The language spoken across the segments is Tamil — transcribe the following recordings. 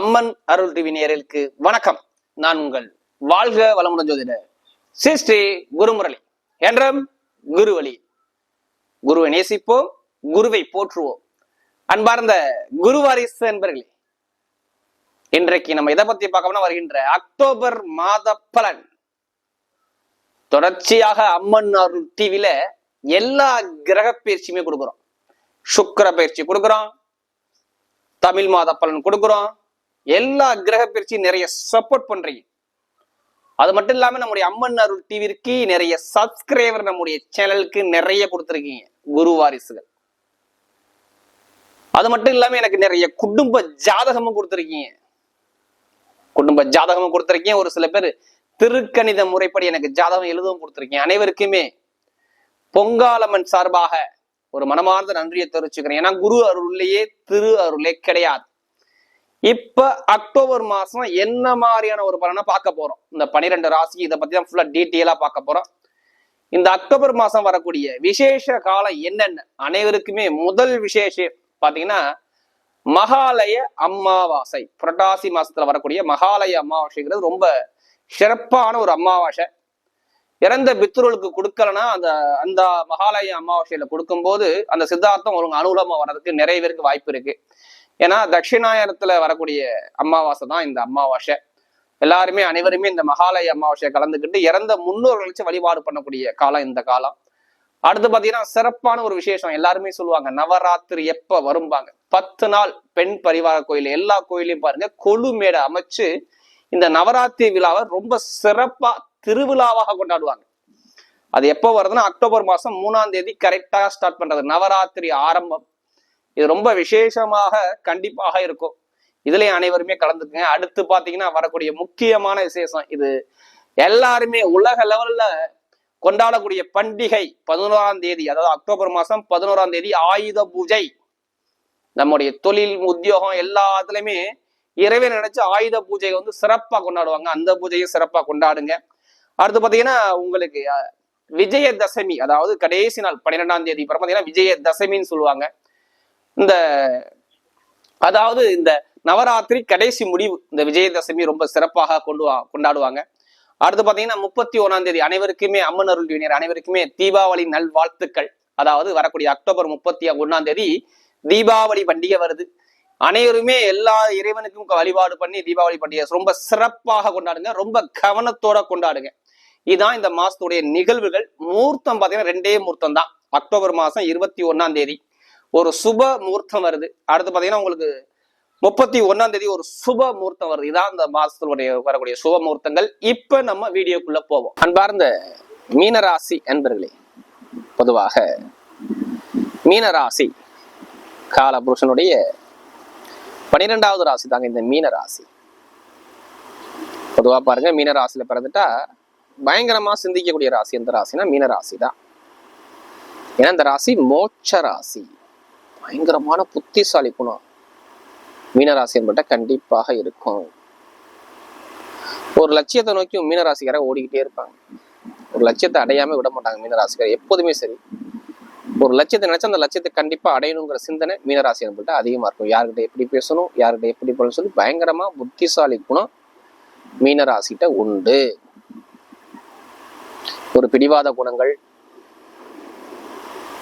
அம்மன் அருள் டிவி நேரலுக்கு வணக்கம். நான் உங்கள் வாழ்க வளமுடன் ஜோதிடர் ஸ்ரீ ஸ்ரீ குருமுரளி. என்றும் குருவழி. குருவை நேசிப்போம் குருவை போற்றுவோம். அன்பார்ந்த குருவாரிசு என்பர்களே இன்றைக்கு நம்ம எதை பத்தி பார்க்கணும்னா வருகின்ற அக்டோபர் மாத பலன். தொடர்ச்சியாக அம்மன் அருள் டிவில எல்லா கிரக பயிற்சியுமே கொடுக்குறோம். சுக்கர பயிற்சி கொடுக்குறோம். தமிழ் மாத பலன் கொடுக்குறோம். எல்லா கிரக பயிற்சியும் நிறைய சப்போர்ட் பண்றீங்க. அது மட்டும் இல்லாம நம்முடைய அம்மன் அருள் டிவிக்கு நிறைய சப்ஸ்கிரைபர் நம்முடைய சேனலுக்கு நிறைய கொடுத்துருக்கீங்க. குரு வாரிசுகள். அது மட்டும் இல்லாம எனக்கு நிறைய குடும்ப ஜாதகமும் கொடுத்துருக்கீங்க. குடும்ப ஜாதகமும் கொடுத்துருக்கீங்க. ஒரு சில பேர் திருக்கணித முறைப்படி எனக்கு ஜாதகம் எழுதவும் கொடுத்துருக்கீங்க. அனைவருக்குமே பொங்காலம்மன் சார்பாக ஒரு மனமார்ந்த நன்றியை தெரிவிச்சுக்கிறேன். ஏன்னா குரு அருள்லேயே திரு அருளே கிடையாது. இப்ப அக்டோபர் மாசம் என்ன மாதிரியான ஒரு பலனை பார்க்க போறோம்? இந்த பனிரெண்டு ராசி இதை பத்தி தான் ஃபுல்லா டீட்டெயிலா பார்க்க போறோம். இந்த அக்டோபர் மாசம் வரக்கூடிய விசேஷ காலம் என்னென்ன? அனைவருக்குமே முதல் விசேஷம் பாத்தீங்கன்னா மகாலய அமாவாசை புரட்டாசி மாசத்துல வரக்கூடிய மகாலய அமாவாசைங்கிறது ரொம்ப சிறப்பான ஒரு அமாவாசை இறந்த பித்ருளுக்கு கொடுக்கலன்னா அந்த அந்த மகாலய அமாவாசையில கொடுக்கும்போது அந்த சித்தார்த்தம் ஒரு அனுகூலமா வர்றதுக்கு நிறைய பேருக்கு வாய்ப்பு இருக்கு. ஏன்னா தட்சிணாயனத்துல வரக்கூடிய அமாவாசை தான் இந்த அமாவாசை எல்லாருமே அனைவருமே இந்த மகாலய அமாவாசையை கலந்துக்கிட்டு இறந்த முன்னோர்கள் வச்சு வழிபாடு பண்ணக்கூடிய காலம் இந்த காலம். அடுத்து பாத்தீங்கன்னா சிறப்பான ஒரு விசேஷம் எல்லாருமே சொல்லுவாங்க. நவராத்திரி எப்ப வரும்பாங்க. பத்து நாள் பெண் பரிவார கோயில். எல்லா கோயிலையும் பாருங்க. கொழு மேடை அமைச்சு இந்த நவராத்திரி விழாவை ரொம்ப சிறப்பா திருவிழாவாக கொண்டாடுவாங்க. அது எப்போ வருதுன்னா அக்டோபர் மாசம் மூணாம் தேதி கரெக்டா ஸ்டார்ட் பண்றது. நவராத்திரி ஆரம்பம். இது ரொம்ப விசேஷமாக கண்டிப்பாக இருக்கும். இதுலயும் அனைவருமே கலந்துக்குங்க. அடுத்து பாத்தீங்கன்னா வரக்கூடிய முக்கியமான விசேஷம் இது. எல்லாருமே உலக லெவல்ல கொண்டாடக்கூடிய பண்டிகை பதினோராம் தேதி அதாவது அக்டோபர் மாசம் பதினோராம் தேதி ஆயுத பூஜை. நம்முடைய தொழில் உத்தியோகம் எல்லாத்துலயுமே இறைவன் நினைச்சு ஆயுத பூஜையை வந்து சிறப்பா கொண்டாடுவாங்க. அந்த பூஜையும் சிறப்பா கொண்டாடுங்க. அடுத்து பாத்தீங்கன்னா உங்களுக்கு விஜயதசமி அதாவது கடைசி நாள் பன்னிரெண்டாம் தேதி அப்புறம் பாத்தீங்கன்னா விஜயதசமின்னு சொல்லுவாங்க. இந்த அதாவது இந்த நவராத்திரி கடைசி முடிவு இந்த விஜயதசமி ரொம்ப சிறப்பாக கொண்டு வா- கொண்டாடுவாங்க. அடுத்து பார்த்தீங்கன்னா முப்பத்தி ஒண்ணாம் தேதி அனைவருக்குமே அம்மன் அருள் வினர் அனைவருக்குமே தீபாவளி நல் வாழ்த்துக்கள் அதாவது வரக்கூடிய அக்டோபர் முப்பத்தி ஒன்றாம் தேதி தீபாவளி பண்டிகை வருது. அனைவருமே எல்லா இறைவனுக்கும் வழிபாடு பண்ணி தீபாவளி பண்டிகை ரொம்ப சிறப்பாக கொண்டாடுங்க ரொம்ப கவனத்தோட கொண்டாடுங்க. இதுதான் இந்த மாசத்துடைய நிகழ்வுகள். முகூர்த்தம் பார்த்தீங்கன்னா ரெண்டே முகூர்த்தம் தான். அக்டோபர் மாசம் இருபத்தி ஒன்னாம் தேதி. ஒரு சுப முகூர்த்தம் வருது. அடுத்து பாத்தீங்கன்னா உங்களுக்கு முப்பத்தி ஒன்னாம் தேதி ஒரு சுப முகூர்த்தம் வருது. இதான் அந்த மாசத்துடைய வரக்கூடிய சுப முகூர்த்தங்கள். இப்ப நம்ம வீடியோக்குள்ள போவோம். அன்பார்ந்த மீனராசி அன்பர்களே பொதுவாக மீனராசி காலபுருஷனுடைய பனிரெண்டாவது ராசி தாங்க இந்த மீனராசி. பொதுவா பாருங்க மீனராசியில பிறந்துட்டா பயங்கரமா சிந்திக்கக்கூடிய ராசி எந்த ராசினா மீனராசி தான் ஏன்னா இந்த ராசி மோட்ச ராசி. பயங்கரமான புத்திசாலி குணம். மீனராசி என்பட்ட கண்டிப்பாக இருக்கும். ஒரு லட்சியத்தை நோக்கி மீனராசிக்காரங்க ஓடிக்கிட்டே இருப்பாங்க. ஒரு லட்சியத்தை அடையாம விட மாட்டாங்க மீனராசிக்காரர். எப்போதுமே சரி. ஒரு லட்சியத்தை நினைச்சா அந்த லட்சியத்தை கண்டிப்பா அடையணுங்கிற சிந்தனை மீனராசி என்பட்ட அதிகமா இருக்கும். யார்கிட்ட எப்படி பேசணும் யார்கிட்ட எப்படி பண்ணணும் சொல்லி பயங்கரமா புத்திசாலி குணம் மீனராசிகிட்ட உண்டு. ஒரு பிடிவாத குணங்கள்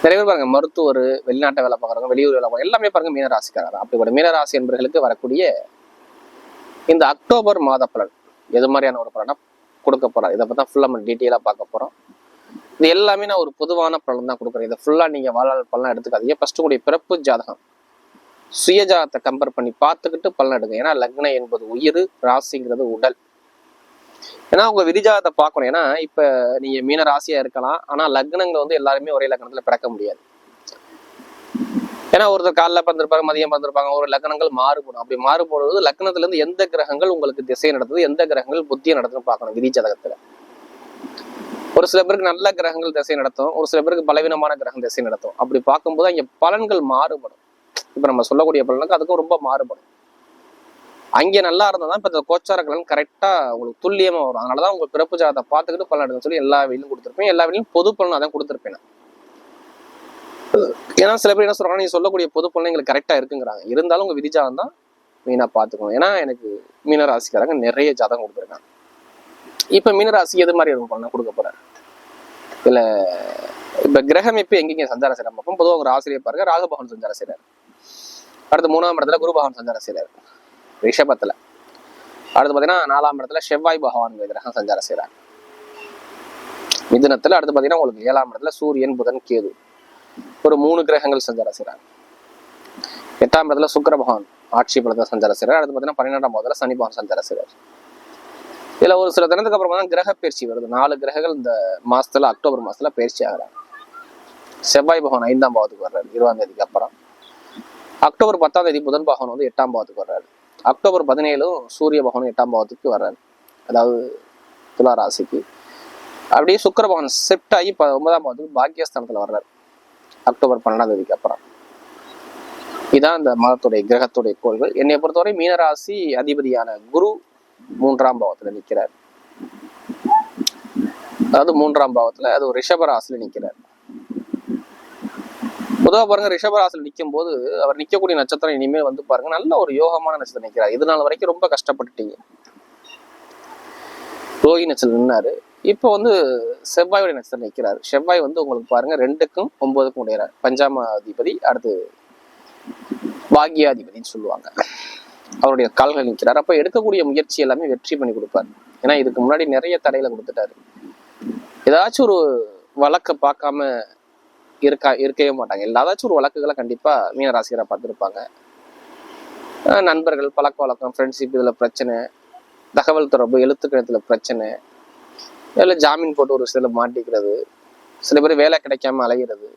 நிறைய பேர் பாருங்க மருத்துவர் வெளிநாட்டை வேலை பார்க்குறவங்க வெளியூர் வேலை பார்க்குறவங்க எல்லாமே பாருங்க மீனராசிக்காரர் அப்படிப்பட்ட மீனராசி என்பர்களுக்கு வரக்கூடிய இந்த அக்டோபர் மாத பலன் எது மாதிரியான ஒரு பலனா கொடுக்க போறாரு? இதை பற்றி ஃபுல்லாக நம்ம டீட்டெயிலாக பார்க்க போறோம். இது எல்லாமே நான் ஒரு பொதுவான பலன் தான் கொடுக்குறேன். இதை ஃபுல்லாக நீங்க வாழ்நாள் பலன் எடுத்துக்காதீங்க. ஃபர்ஸ்ட் உங்களுடைய பிறப்பு ஜாதகம். சுய ஜாதகத்தை கம்பேர் பண்ணி பார்த்துக்கிட்டு பலன் எடுங்க. ஏன்னா லக்னம் என்பது உயிர் ராசிங்கிறது உடல். ஏன்னா உங்க விரிஜாதத்தை பார்க்கணும். ஏன்னா இப்ப நீங்க மீன ராசியா இருக்கலாம். ஆனா லக்னங்கள் வந்து எல்லாருமே ஒரே லக்னத்துல பிறக்க முடியாது. ஏன்னா ஒருத்தர் காலைல பந்திருப்பாங்க மதியம் பந்திருப்பாங்க ஒரு லக்னங்கள் மாறுபடும். அப்படி மாறுபடுறது லக்னத்துல இருந்து எந்த கிரகங்கள் உங்களுக்கு திசை நடத்துது எந்த கிரகங்கள் புத்தியை நடத்துன்னு பார்க்கணும் விரிஜாதகத்துல ஒரு சில பேருக்கு நல்ல கிரகங்கள் திசை நடத்தும். ஒரு சில பேருக்கு பலவீனமான கிரகம் திசை நடத்தும். அப்படி பார்க்கும்போது அங்க பலன்கள் மாறுபடும். இப்ப நம்ம சொல்லக்கூடிய பலனுக்கு அதுக்கும் ரொம்ப மாறுபடும். அங்கே நல்லா இருந்தால் தான் இப்போ இந்த கோச்சார கலன் கரெக்டா உங்களுக்கு துல்லியமா வரும். அதனாலதான் உங்க பிறப்பு ஜாதத்தை பார்த்துக்கிட்டு பலன் எடுக்கணும்னு சொல்லி எல்லா வீட்லையும் கொடுத்துருப்பேன். எல்லா வீட்லையும் பொது பலன் அதான் கொடுத்துருப்பேன் ஏன்னா சில பேர் என்ன சொல்றாங்க நீங்க சொல்லக்கூடிய பொது பலன் எங்களுக்கு கரெக்டா இருக்குங்கிறாங்க. இருந்தாலும் உங்க விதிஜாதம் தான் மீனாக பார்த்துக்கணும். ஏன்னா எனக்கு மீனராசிக்காரங்க நிறைய ஜாதகம் கொடுத்துருக்காங்க. இப்போ மீனராசி எது மாதிரி இருக்கும் பலனை கொடுக்க போறாரு? இதுல இப்ப கிரகம் இப்ப எங்கெங்க சஞ்சாரம் செய்யறாங்க பார்ப்போம் பொதுவாக ஒரு ஆசிரியர் பாருங்க ராகபவன் சஞ்சாரம் செய்கிறார் அடுத்து மூணாம் இடத்துல குருபவன் சஞ்சாரம் செய்கிறார் ரிஷபத்துல. அடுத்து பாத்தீங்கன்னா நாலாம் இடத்துல செவ்வாய் பகவான் கிரகம் சஞ்சாரம் செய்கிறார் மிதுனத்தில் அடுத்து பாத்தீங்கன்னா உங்களுக்கு ஏழாம் இடத்துல சூரியன் புதன் கேது. ஒரு மூணு கிரகங்கள் சஞ்சாரம் செய்கிறாங்க எட்டாம் இடத்துல சுக்கர பகவான் ஆட்சி பலத்தை சஞ்சாரம் செய்கிறார் அடுத்து பாத்தீங்கன்னா பன்னிரெண்டாம் இடத்துல சனி பகவான் சஞ்சாரம் செய்கிறார் இதுல ஒரு சில தினத்துக்கு அப்புறமா தான் கிரக பயிற்சி வருது. நாலு கிரகங்கள் இந்த மாசத்துல அக்டோபர் மாசத்துல பயிற்சி ஆகிறாங்க. செவ்வாய் பகவான் ஐந்தாம் பாவத்துக்கு வர்றாரு இருபதாம் தேதிக்கு அப்புறம். அக்டோபர் பத்தாம் தேதி புதன் பகவான் வந்து எட்டாம் பாவத்துக்கு வர்றாரு. அக்டோபர் பதினேழும் சூரிய பகவான் எட்டாம் பாவத்துக்கு வர்றாரு. அதாவது துலா ராசிக்கு. அப்படியே சுக்கர பகவான் செப்ட் ஆகி ப- ஒன்பதாம் பாவத்துக்கு பாக்கியஸ்தானத்துல வர்றாரு. அக்டோபர் பன்னெண்டாம் தேதிக்கு அப்புறம். இதான் இந்த மதத்துடைய கிரகத்துடைய கோள்கள். என்னை பொறுத்தவரை மீனராசி அதிபதியான குரு மூன்றாம் பாவத்துல நிற்கிறார் அதாவது மூன்றாம் பாவத்துல அது ஒரு ரிஷபராசில நிற்கிறார் பொதுவா பாருங்க ரிஷபராசில் நிற்கும் போது அவர் நிற்கக்கூடிய நட்சத்திரம் இனிமேல் வந்து பாருங்க நல்ல ஒரு யோகமான நட்சத்திரம் நிற்கிறார் இது நாள் வரைக்கும் ரொம்ப கஷ்டப்பட்டுட்டீங்க. ரோஹி நட்சத்திரம் நின்னாரு. இப்போ வந்து செவ்வாயுடைய நட்சத்திரம் நிற்கிறார் செவ்வாய் வந்து உங்களுக்கு பாருங்க ரெண்டுக்கும் ஒன்பதுக்கும் உடையிறார் பஞ்சாமாதிபதி அடுத்து பாக்யாதிபதினு சொல்லுவாங்க. அவருடைய கால்கள் நிற்கிறார். அப்போ எடுக்கக்கூடிய முயற்சி எல்லாமே வெற்றி பண்ணி கொடுப்பாரு. ஏன்னா இதுக்கு முன்னாடி நிறைய தடையில கொடுத்துட்டாரு. ஏதாச்சும் ஒரு வழக்கை பார்க்காம இருக்கா இருக்கவே மாட்டாங்க. எல்லாதாச்சும் ஒரு வழக்குகளை கண்டிப்பாக மீன ராசிகரை பார்த்துருப்பாங்க நண்பர்கள் பழக்க வழக்கம் ஃப்ரெண்ட்ஷிப் இதில் பிரச்சனை தகவல் தொடர்பு எழுத்துக்கணத்தில் பிரச்சனை இல்லை ஜாமீன் போட்டு ஒரு சில மாட்டிக்கிறது சில பேர் வேலை கிடைக்காம அலைகிறது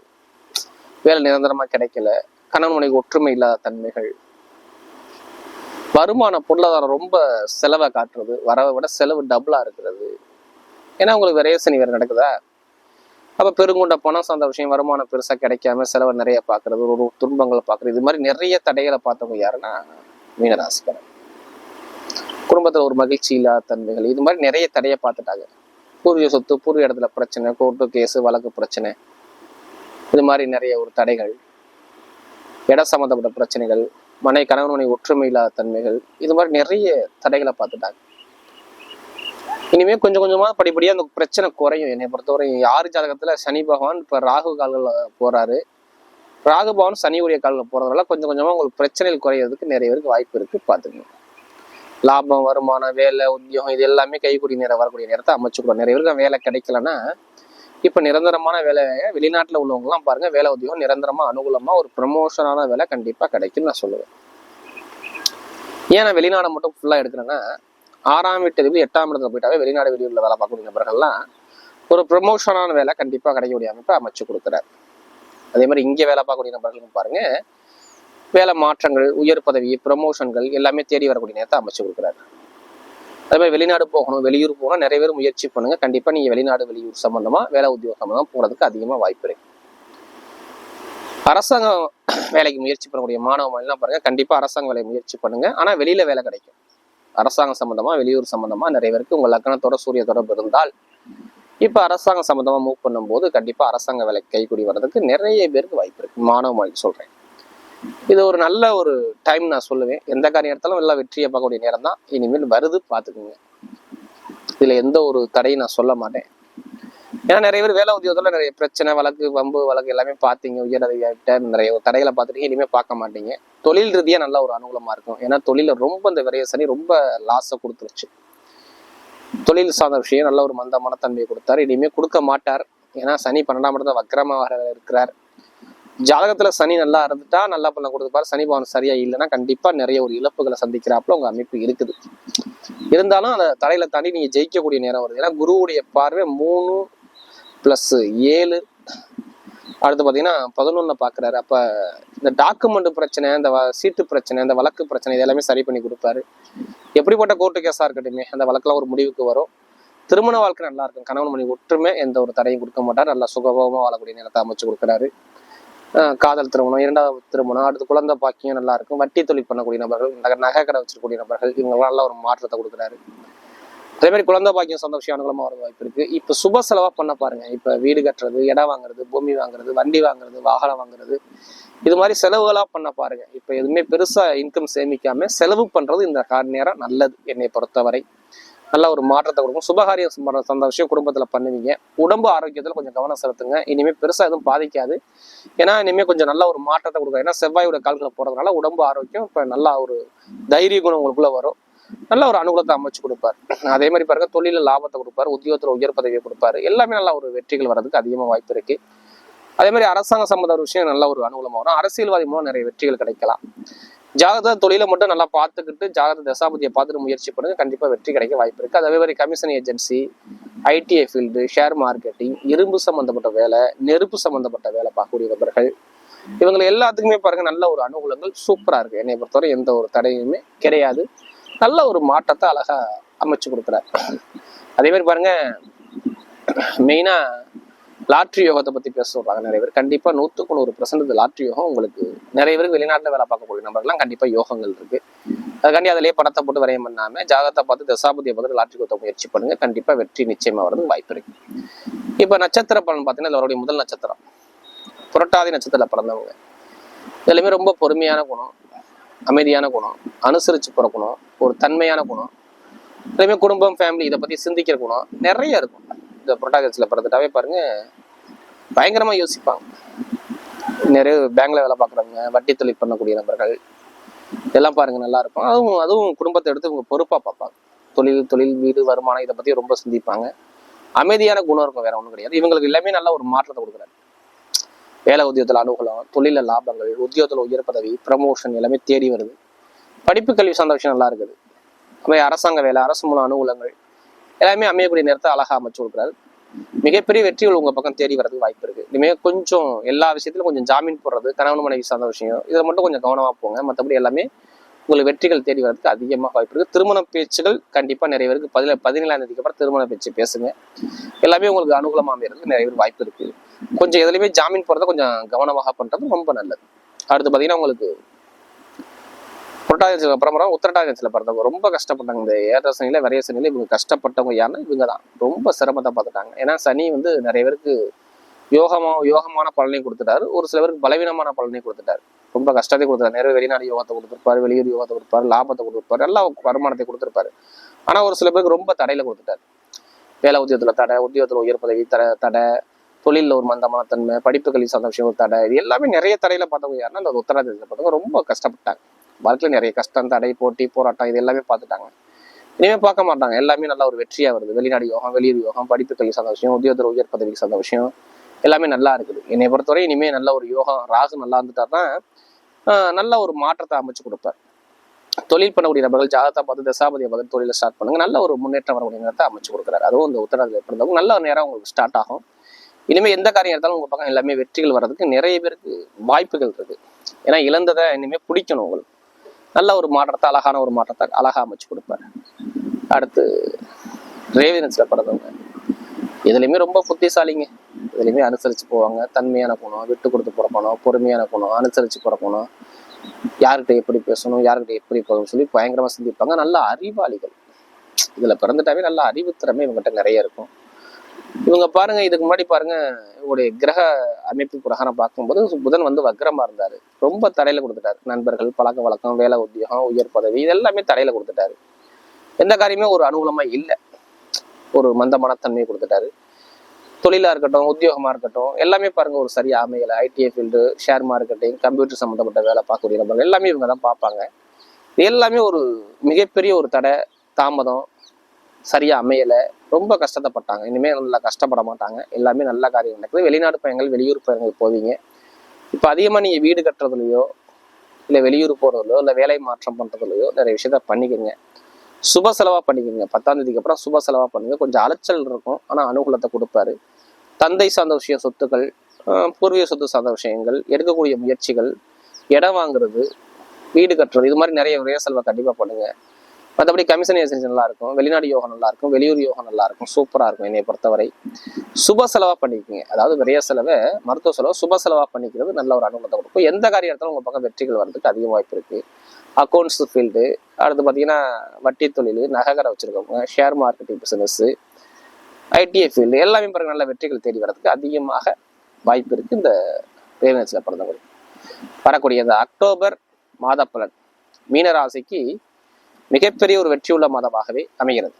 வேலை நிரந்தரமாக கிடைக்கல கணவன் மனைவி ஒற்றுமை இல்லாத தன்மைகள். வருமான பொருளாதாரம் ரொம்ப செலவை காட்டுறது வரவை விட செலவு டபுளாக இருக்கிறது. ஏன்னா உங்களுக்கு விரைய சனி வேறு நடக்குதா? அப்ப பெருங்குண்ட பணம் சார்ந்த விஷயம் வருமானம் பெருசா கிடைக்காம செலவை நிறைய பாக்குறது ஒரு துன்பங்களை பாக்குறது இது மாதிரி நிறைய தடைகளை பார்த்தவங்க யாருன்னா மீனராசிக்காரன் குடும்பத்துல ஒரு மகிழ்ச்சி இல்லாத தன்மைகள் இது மாதிரி நிறைய தடையை பார்த்துட்டாங்க. பூர்வீக சொத்து பூர்வீக இடத்துல பிரச்சனை கோர்ட்டு கேஸு வழக்கு பிரச்சனை இது மாதிரி நிறைய ஒரு தடைகள் இட சம்மந்தப்பட்ட பிரச்சனைகள் மனை கணவன் மனை ஒற்றுமை இல்லாத தன்மைகள் இது மாதிரி நிறைய தடைகளை பார்த்துட்டாங்க. இனிமே கொஞ்சம் கொஞ்சமா படிப்படியா அந்த பிரச்சனை குறையும். என்னை பொறுத்தவரை யாரு ஜாதகத்துல சனி பகவான் இப்ப ராகு கால்கள் போறாரு. ராகு பகவான் சனியுடைய கால்கள் போறதுனால கொஞ்சம் கொஞ்சமா உங்களுக்கு பிரச்சனைகள் குறையிறதுக்கு நிறைய பேருக்கு வாய்ப்பு இருக்கு பாத்துக்கணும் லாபம் வருமானம் வேலை உத்தியோகம் இது எல்லாமே கைக்கூடி நேரம் வரக்கூடிய நேரத்தை அமைச்சுக்கணும். நிறைய பேருக்கு வேலை கிடைக்கலன்னா இப்ப நிரந்தரமான வேலை வெளிநாட்டில் உள்ளவங்கலாம் பாருங்கள் பாருங்க வேலை உத்தியோகம் நிரந்தரமா அனுகூலமா ஒரு ப்ரமோஷனான வேலை கண்டிப்பா கிடைக்கும் நான் சொல்லுவேன். ஏன் நான் வெளிநாடு மட்டும் ஃபுல்லா எடுக்கிறேன்னா ஆறாம் வீட்டு அதிபதி எட்டாம் இடத்துல போயிட்டாவே வெளிநாடு வெளியூரில் வேலை பார்க்கக்கூடிய நபர்கள்லாம் ஒரு ப்ரொமோஷனான வேலை கண்டிப்பா கிடைக்கக்கூடிய அமைப்பை அமைச்சு கொடுக்குறாரு. அதே மாதிரி இங்கே வேலை பார்க்கக்கூடிய நபர்களும் பாருங்க வேலை மாற்றங்கள் உயர் பதவி ப்ரொமோஷன்கள் எல்லாமே தேடி வரக்கூடிய நேரத்தை அமைச்சு கொடுக்குறாரு. அதே மாதிரி வெளிநாடு போகணும் வெளியூர் போகணும் நிறைய பேர் முயற்சி பண்ணுங்க. கண்டிப்பா நீங்க வெளிநாடு வெளியூர் சம்பந்தமா வேலை உத்தியோகம் சம்மந்தமாக போறதுக்கு அதிகமா வாய்ப்பு இருக்கு. அரசாங்கம் வேலைக்கு முயற்சி பண்ணக்கூடிய மாணவ மாணவிலாம் பாருங்க கண்டிப்பா அரசாங்க வேலையை முயற்சி பண்ணுங்க. ஆனா வெளியில வேலை கிடைக்கும். அரசாங்கம் சம்பந்தமா வெளியூர் சம்பந்தமா நிறைய பேருக்கு உங்க லக்கணத்தோட சூரிய தொடர்பு இருந்தால் இப்ப அரசாங்கம் சம்பந்தமா மூவ் பண்ணும்போது கண்டிப்பா அரசாங்க வேலைக்கு கைக்கூடி வர்றதுக்கு நிறைய பேருக்கு வாய்ப்பு இருக்கு. மாணவ மொழி சொல்றேன். இது ஒரு நல்ல ஒரு டைம் நான் சொல்லுவேன். எந்த காரிய எடுத்தாலும் எல்லாம் வெற்றியை பார்க்கக்கூடிய நேரம் தான். இனிமேல் வருது பார்த்துக்குங்க. இதுல எந்த ஒரு தடையும் நான் சொல்ல மாட்டேன். ஏன்னா நிறைய பேர் வேலை உத்தியோகத்தில் நிறைய பிரச்சனை வழக்கு வம்பு வழக்கு எல்லாமே பார்த்தீங்க உயர் அதிகாரிகிட்ட நிறைய தடைகளை பார்த்துட்டு இனிமே பார்க்க மாட்டீங்க. தொழில் ரீதியா நல்ல ஒரு அனுகூலமா இருக்கும். ஏன்னா தொழில ரொம்ப இந்த விரைய சனி ரொம்ப லாஸை கொடுத்துருச்சு. தொழில் சார்ந்த விஷயம் நல்ல ஒரு மந்தமான தன்மையை கொடுத்தாரு. இனிமே கொடுக்க மாட்டார். ஏன்னா சனி பன்னெண்டாம் இடத்துல வக்கரமாக இருக்கிறார். ஜாதகத்துல சனி நல்லா இருந்துட்டா நல்லா பண்ண கொடுத்துப்பாரு. சனி பவன் சரியா இல்லைன்னா கண்டிப்பா நிறைய ஒரு இழப்புகளை சந்திக்கிறாப்புல உங்க அமைப்பு இருக்குது. இருந்தாலும் அந்த தடையில தாண்டி நீங்க ஜெயிக்கக்கூடிய நேரம் வருது. ஏன்னா குருவுடைய பார்வை மூணு பிளஸ் ஏழு. அடுத்து பாத்தீங்கன்னா பதினொன்று பாக்குறாரு. அப்ப இந்த டாக்குமெண்ட் பிரச்சனை இந்த வ- சீட்டு பிரச்சனை இந்த வழக்கு பிரச்சனை இது எல்லாமே சரி பண்ணி கொடுப்பாரு. எப்படிப்பட்ட கோர்ட்டு கேஸாக இருக்கட்டுமே அந்த வழக்கெல்லாம் ஒரு முடிவுக்கு வரும். திருமண வாழ்க்கை நல்லா இருக்கும். கணவன் மணி ஒற்றுமை எந்த ஒரு தடையும் கொடுக்க மாட்டார். நல்லா சுகபோகமாக வாழக்கூடிய நேரத்தை அமைச்சு கொடுக்குறாரு. காதல் திருமணம் இரண்டாவது திருமணம் அடுத்து குழந்தை பாக்கியம் நல்லா இருக்கும். வட்டி தொழில் பண்ணக்கூடிய நபர்கள் நகை நகை கடை வச்சிருக்கக்கூடிய நபர்கள் இவங்க நல்ல ஒரு மாற்றத்தை கொடுக்குறாரு. அதே மாதிரி குழந்தை பாக்கியம் சொந்த விஷயம் அனுகூலமா வர வாய்ப்பு இருக்கு. இப்போ சுப செலவாக பண்ண பாருங்க. இப்போ வீடு கட்டுறது இடம் வாங்குறது பூமி வாங்குறது வண்டி வாங்குறது வாகனம் வாங்குறது. இது மாதிரி செலவுகளாக பண்ண பாருங்க. இப்போ எதுவுமே பெருசாக இன்கம் சேமிக்காம செலவு பண்ணுறது இந்த கார் நேரம் நல்லது. என்னை பொறுத்தவரை நல்ல ஒரு மாற்றத்தை கொடுக்கும். சுபகாரியம் சம்பந்த- சந்த விஷயம் குடும்பத்தில் பண்ணுவீங்க. உடம்பு ஆரோக்கியத்தில் கொஞ்சம் கவனம் செலுத்துங்க. இனிமேல் பெருசாக எதுவும் பாதிக்காது. ஏன்னா இனிமேல் கொஞ்சம் நல்ல ஒரு மாற்றத்தை கொடுக்கும். ஏன்னா செவ்வாயோட கால்களை போகிறதுனால உடம்பு ஆரோக்கியம் இப்போ நல்லா ஒரு தைரிய குணம் உங்களுக்குள்ளே வரும். நல்ல ஒரு அனுகூலத்தை அமைச்சு கொடுப்பாரு. அதே மாதிரி பாருங்க தொழில லாபத்தை கொடுப்பாரு உத்தியோகத்தில் உயர் பதவியை கொடுப்பாரு. எல்லாமே நல்லா ஒரு வெற்றிகள் வர்றதுக்கு அதிகமா வாய்ப்பு இருக்கு. அதே மாதிரி அரசாங்க சம்பந்த ஒரு விஷயம் நல்ல ஒரு அனுகூலமாக வரும். அரசியல்வாதி மூலம் நிறைய வெற்றிகள் கிடைக்கலாம். ஜாதக தொழிலை மட்டும் நல்லா பார்த்துக்கிட்டு ஜாதக தசாபதியை பார்த்துட்டு முயற்சி பண்ணுங்க. கண்டிப்பா வெற்றி கிடைக்க வாய்ப்பு இருக்கு. அதே மாதிரி commission agency ITI field share marketing இரும்பு சம்பந்தப்பட்ட வேலை நெருப்பு சம்மந்தப்பட்ட வேலை பார்க்கக்கூடிய நபர்கள் இவங்களை எல்லாத்துக்குமே பாருங்க நல்ல ஒரு அனுகூலங்கள் சூப்பரா இருக்கு. என்னை பொறுத்தவரை எந்த ஒரு தடையுமே கிடையாது. நல்ல ஒரு மாற்றத்தை அழகா அமைச்சு கொடுக்குறாரு. அதே மாதிரி பாருங்க மெயினா லாட்ரி யோகத்தை பத்தி பேச சொல்றாங்க நிறைய பேர். கண்டிப்பா நூத்துக்கு நூறு பர்சன்ட் லாட்ரி யோகம் உங்களுக்கு நிறைய பேருக்கு வெளிநாட்டுல வேலை பார்க்கக்கூடிய நம்பர்லாம் கண்டிப்பா யோகங்கள் இருக்கு. அதுக்காண்டி அதிலேயே பணத்தை போட்டு வரையம் பண்ணாம ஜாதகத்தை பார்த்து தசாபதியை பார்த்து லாட்ரி கொடுத்த முயற்சி பண்ணுங்க. கண்டிப்பா வெற்றி நிச்சயமா வரதுக்கு வாய்ப்பு இருக்கு. இப்ப நட்சத்திர பலன் பார்த்தீங்கன்னா அவருடைய முதல் நட்சத்திரம். புரட்டாதி நட்சத்திரத்துல பிறந்தவங்க. இதுலையுமே ரொம்ப பொறுமையான குணம். அமைதியான குணம் அனுசரித்து பிறக்கணும் குணம் ஒரு தன்மையான குணம். இதுலையுமே குடும்பம் ஃபேமிலி இதை பற்றி சிந்திக்கிற குணம் நிறைய இருக்கும். இந்த புரட்டாகத்தில் பிறந்துட்டாவே பாருங்க பயங்கரமாக யோசிப்பாங்க. நிறைய பேங்க்ல வேலை பார்க்குறவங்க வட்டி தொழில் பண்ணக்கூடிய நபர்கள் இதெல்லாம் பாருங்க நல்லா இருக்கும். அதுவும் அதுவும் குடும்பத்தை எடுத்து இவங்க பொறுப்பாக பார்ப்பாங்க. தொழில் தொழில் வீடு வருமானம் இதை பற்றி ரொம்ப சிந்திப்பாங்க. அமைதியான குணம் இருக்கும் வேற ஒன்றும் கிடையாது. இவங்களுக்கு எல்லாமே நல்ல ஒரு மாற்றத்தை கொடுக்குறாரு. வேலை உத்தியோகத்தில் அனுகூலம் தொழில லாபங்கள் உத்தியோகத்தில் உயர் பதவி ப்ரமோஷன் எல்லாமே தேடி வருது. படிப்பு கல்வி சார்ந்த விஷயம் நல்லா இருக்குது. அவை அரசாங்க வேலை அரசு மூலம் அனுகூலங்கள் எல்லாமே அமையக்கூடிய நேரத்தை அழகாக அமைச்சு கொடுக்குறாரு. மிகப்பெரிய வெற்றிகள் உங்க பக்கம் தேடி வரதுக்கு வாய்ப்பு இருக்கு. இனிமேல் கொஞ்சம் எல்லா விஷயத்திலும் கொஞ்சம் ஜாமீன் போடுறது கணவன் மனைவி சார்ந்த விஷயம் இதில் மட்டும் கொஞ்சம் கவனமாக போங்க. மற்றபடி எல்லாமே உங்களுக்கு வெற்றிகள் தேடி வரதுக்கு அதிகமாக வாய்ப்பு இருக்குது திருமண பேச்சுகள் கண்டிப்பாக நிறைய பேருக்கு பதில பதினேழாம் தேதிக்கு அப்புறம் திருமண பேச்சு பேசுங்க. எல்லாமே உங்களுக்கு அனுகூலமாக அமைகிறதுக்கு நிறைய பேர் வாய்ப்பு இருக்குது கொஞ்சம் எதுலையுமே ஜாமீன் போடுறத கொஞ்சம் கவனமாக பண்றது ரொம்ப நல்லது. அடுத்து பாத்தீங்கன்னா உங்களுக்கு புரட்டாதி அப்புறம் உத்தரட்டாதியில் பிறந்தவங்க. ரொம்ப கஷ்டப்பட்டாங்க. இந்த ஏற்ற சனியில் விரைய சனியில் இவங்க கஷ்டப்பட்டவங்க யாருன்னா இவங்க தான். ரொம்ப சிரமத்தை பார்த்துட்டாங்க. ஏன்னா சனி வந்து நிறைய பேருக்கு யோகமா யோகமான பலனையும் கொடுத்துட்டாரு. ஒரு சில பேருக்கு பலவீனமான பலனையும் கொடுத்துட்டாரு. ரொம்ப கஷ்டத்தை கொடுத்தாரு நிறைய வெளிநாடு யோகத்தை கொடுத்துருப்பாரு வெளியூர் யோகத்தை கொடுப்பாரு லாபத்தை கொடுத்துருப்பாரு எல்லா வருமானத்தை கொடுத்துருப்பாரு. ஆனா ஒரு சில பேருக்கு ரொம்ப தடையில கொடுத்துட்டாரு. வேலை உத்தியோகத்துல தடை உத்தியோகத்துல உயர் பதவி தடை தடை தொழிலில் ஒரு மந்தமான தன்மை படிப்புகளில் சார்ந்த விஷயம் ஒரு தடை இது எல்லாமே நிறைய தடையில பார்த்தவங்க யாருன்னா அந்த உத்தரவாதத்தில் பார்த்தவங்க ரொம்ப கஷ்டப்பட்டாங்க. வாழ்க்கையில் நிறைய கஷ்டம் தடை போட்டி போராட்டம் இது எல்லாமே பார்த்துட்டாங்க. இனிமே பார்க்க மாட்டாங்க. எல்லாமே நல்லா ஒரு வெற்றியாக வருது. வெளிநாடு யோகம் வெளியூர் யோகம் படிப்பு கல்வி சார்ந்த விஷயம் உத்தியோகத்தில் உயர் பதவிக்கு சார்ந்த விஷயம் எல்லாமே நல்லா இருக்குது. என்னை பொறுத்தவரை இனிமே நல்ல ஒரு யோகம் ராகு நல்லா இருந்துட்டாருன்னா நல்ல ஒரு மாற்றத்தை அமைச்சு கொடுப்பார். தொழில் பண்ணக்கூடிய நபர்கள் ஜாதகத்தை பார்த்து தசாபதியை பார்த்து தொழிலை ஸ்டார்ட் பண்ணுங்க. நல்ல ஒரு முன்னேற்றம் வரக்கூடிய நேரத்தை அமைச்சு கொடுக்குறாரு. அதுவும் இந்த உத்தரவாதத்தில் பிறந்தவங்க நல்ல நேரம் உங்களுக்கு ஸ்டார்ட் ஆகும். இனிமேல் எந்த காரியம் எடுத்தாலும் உங்கள் பக்கம் எல்லாமே வெற்றிகள் வர்றதுக்கு நிறைய பேருக்கு வாய்ப்புகள் இருக்குது ஏன்னா இழந்ததை இனிமேல் பிடிக்கணும் உங்களுக்கு. நல்ல ஒரு மாற்றத்தை அழகான ஒரு மாற்றத்தை அழகாக அமைச்சு கொடுப்பாரு. அடுத்து ரேவினன்ஸில் பிறந்தவங்க இதுலயுமே ரொம்ப புத்திசாலிங்க. இதுலயுமே அனுசரித்து போவாங்க. தன்மையான குணம் விட்டு கொடுத்து போற பொறுமையான குணம் அனுசரித்து போற யார்கிட்ட எப்படி பேசணும் யார்கிட்ட எப்படி போகணும்னு சொல்லி பயங்கரமாக சிந்திப்பாங்க. நல்ல அறிவாளிகள். இதில் பிறந்துட்டாவே நல்ல அறிவு திறமை இவங்ககிட்ட நிறைய இருக்கும். இவங்க பாருங்க இதுக்கு முன்னாடி பாருங்க இவங்களுடைய கிரக அமைப்பு பிரகாரம் பார்க்கும்போது புதன் வந்து வக்ரமா இருந்தாரு. ரொம்ப தடையில கொடுத்துட்டாரு. நண்பர்கள் பழக்க வழக்கம் வேலை உத்தியோகம் உயர் பதவி இது எல்லாமே தடையில கொடுத்துட்டாரு. எந்த காரியமே ஒரு அனுகூலமா இல்லை. ஒரு மந்த மனத்தன்மையை கொடுத்துட்டாரு. தொழிலா இருக்கட்டும் உத்தியோகமா இருக்கட்டும் எல்லாமே பாருங்க ஒரு சரியா அமையல. ITI field share marketing computer சம்மந்தப்பட்ட வேலை பார்க்கக்கூடிய நபர்கள் எல்லாமே இவங்க தான் பார்ப்பாங்க. எல்லாமே ஒரு மிகப்பெரிய ஒரு தடை தாமதம் சரியா அமையல. ரொம்ப கஷ்டத்தைப்பட்டாங்க. இனிமேல் நல்லா கஷ்டப்பட மாட்டாங்க. எல்லாமே நல்ல காரியம் நடக்குது. வெளிநாடு பயணங்கள் வெளியூர் பயணங்கள் போவீங்க. இப்போ அதிகமாக நீங்கள் வீடு கட்டுறதுலையோ இல்லை வெளியூர் போகிறதுலையோ இல்லை வேலை மாற்றம் பண்ணுறதுலையோ நிறைய விஷயத்த பண்ணிக்கோங்க. சுப செலவாக பண்ணிக்கோங்க. பத்தாம் தேதிக்கு அப்புறம் சுப செலவாக பண்ணுங்க. கொஞ்சம் அலைச்சல் இருக்கும். ஆனால் அனுகூலத்தை கொடுப்பாரு. தந்தை சார்ந்த விஷயம் சொத்துக்கள் பூர்வீக சொத்து சார்ந்த விஷயங்கள் எடுக்கக்கூடிய முயற்சிகள் இடம் வாங்குறது வீடு கட்டுறது இது மாதிரி நிறைய விரைய செலவை கண்டிப்பாக பண்ணுங்க. மற்றபடி கமிஷன் ஏஜென்சி நல்லா இருக்கும் வெளிநாடு யோகம் நல்லா இருக்கும் வெளியூர் யோகம் நல்லா இருக்கும் சூப்பராக இருக்கும் என்னை பொறுத்தவரை. சுப செலவாக பண்ணிக்கோங்க. அதாவது விரைய செலவை மருத்துவ செலவை சுப செலவாக பண்ணிக்கிறது நல்ல ஒரு அனுகூலத்தை கொடுக்கும். எந்த காரியத்தில் உங்கள் பக்கம் வெற்றிகள் வர்றதுக்கு அதிக வாய்ப்பு இருக்கு. அக்கௌண்ட்ஸ் ஃபீல்டு அடுத்து பார்த்தீங்கன்னா வட்டி தொழில் நகைக்கடை வச்சுருக்கவங்க share marketing business ITI field எல்லாமே பிறகு நல்ல வெற்றிகள் தேடி வர்றதுக்கு அதிகமாக வாய்ப்பு இருக்குது இந்த ரேவன்ஸில் பிறந்தவங்களுக்கு வரக்கூடிய இந்த அக்டோபர் மாத பலன் மீனராசிக்கு மிகப்பெரிய ஒரு வெற்றியுள்ள மாதமாகவே அமைகிறது.